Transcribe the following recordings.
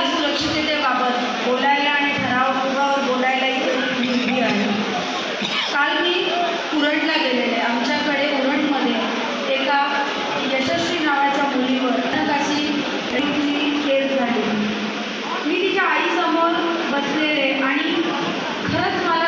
महिला सुरक्षिततेबाबत बोलायला आणि ठरावावर बोलायला इथे मुलगी आहे. काल मी उरणला गेलेले. आमच्याकडे उरणमध्ये एका यशस्वी नावाच्या मुलीवर अशी केस झाली. मी तिच्या आईसमोर बसलेले आणि खरंच मला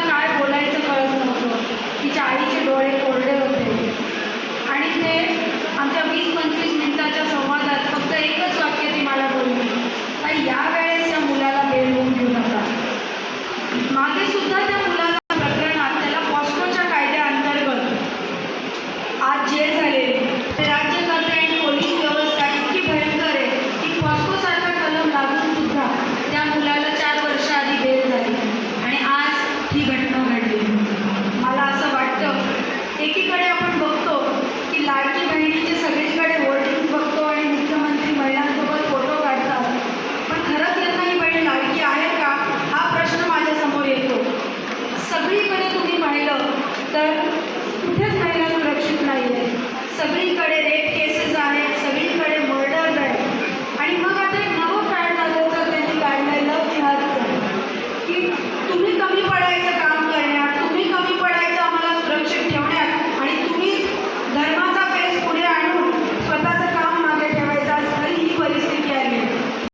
कमी कभी पढ़ाई काम